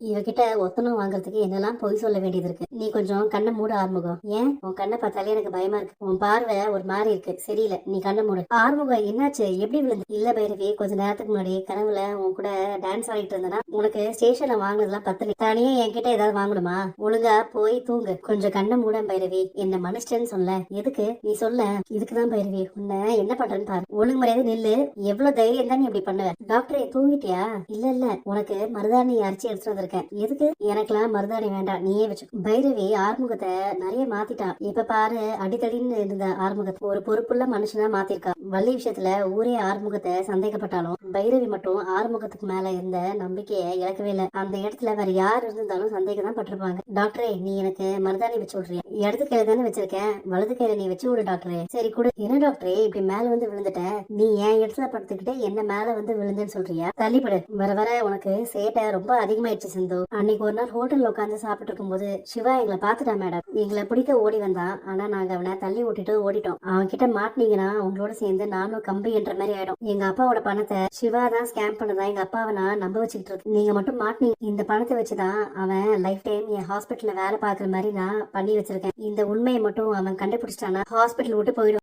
இவகிட்ட ஒத்தனம் வாங்குறதுக்கு என்னெல்லாம் பொய் சொல்ல வேண்டியது இருக்கு? நீ கொஞ்சம் கண்ணை மூட ஆறுமுகம். ஏன்? உன் கண்ணை பார்த்தாலே எனக்கு பயமா இருக்கு. உன் பார்வை ஒரு மாதிரி இருக்கு. சரியில்லை நீ கண்ணை மூடு. ஆறுமுகம் என்னாச்சு? எப்படி விழுந்து? இல்ல பைரவி கொஞ்ச நேரத்துக்கு முன்னாடி கனவுல உன் கூட டான்ஸ் ஆடிட்டு இருந்தனா உனக்கு ஸ்டேஷன்ல வாங்கினதெல்லாம் பத்தல தனியா என்கிட்ட ஏதாவது வாங்கணுமா? ஒழுங்கா போய் தூங்கு. கொஞ்சம் கண்ணை மூட பைரவி. என்ன மனுஷன்னு சொல்ல எதுக்கு? நீ சொல்ல. இதுக்குதான் பைரவி. உன்னை என்ன பண்றேன்னு பாரு. ஒழுங்கு மரியாதை நில்லு. எவ்வளவு தைரியம் தான் நீ இப்படி பண்ணுவ. டாக்டரே தூங்கிட்டியா? இல்ல இல்ல. உனக்கு மருதாணி அரைச்சி எடுத்துட்டு இருக்கேன் எதுக்கு? எனக்கெல்லாம் மருதாணி வேண்டாம். நீயே வச்சு. பைரவி ஆறுமுகத்தை நிறைய மாத்திட்டா. இப்ப பாரு அடித்தடின்னு இருந்த ஆறுமுகத்தை. ஒரு பொறுப்புள்ள மனுஷனா மாத்திருக்கா. வள்ளி விஷயத்துல ஊரே ஆறுமுகத்தை சந்தேகப்பட்டாலும் பைரவி மட்டும் ஆறுமுகத்துக்கு மேல இருந்த நம்பிக்கையை இழக்கவே இல்லை. அந்த இடத்துல வேற யார் இருந்திருந்தாலும் சந்தேகம் தான் பட்டிருப்பாங்க. டாக்டரே நீ எனக்கு மருதாணி வச்சு விடுறியா? இடது கையில தானே வச்சிருக்கேன் வலது கையில நீ வச்சு விடு டாக்டரே சரி குடு. என்ன டாக்டரே இப்படி மேல வந்து விழுந்துட்ட. நீ என் இடத்துல படுத்துக்கிட்டே என்ன மேல வந்து விழுந்தேன்னு சொல்றியா? தள்ளிப்படு வர வர உனக்கு சேட்டை ரொம்ப அதிகமாயிடுச்சு சிந்து. அன்னைக்கு ஒரு நாள் ஹோட்டல்ல உட்காந்து சாப்பிட்டு இருக்கும்போது சிவா எங்களை பாத்துட்டா மேடம் எங்களை பிடிக்க ஓடி வந்தான். ஆனா நாங்க அவனை தள்ளி விட்டுட்டு ஓடிட்டோம். அவன் கிட்ட மாட்டினீங்கன்னா உங்களோட சேர்ந்து நானும் கம்பி என்ற மாதிரி ஆயிடும். எங்க அப்பாவோட பணத்தை சிவா தான் ஸ்கேம் பண்ணதா எங்க அப்பாவை நான் நம்ப வச்சுக்கிட்டு இருக்கு நீங்க மட்டும் மாட்டினீங்க. இந்த பணத்தை வச்சுதான் அவன் லைஃப் டைம் என் ஹாஸ்பிட்டல்ல வேலை பாக்குற மாதிரி நான் பண்ணி வச்சிருக்கேன். இந்த உண்மையை மட்டும் அவன் கண்டுபிடிச்சிட்டானா ஹாஸ்பிட்டல் விட்டு போயிடும்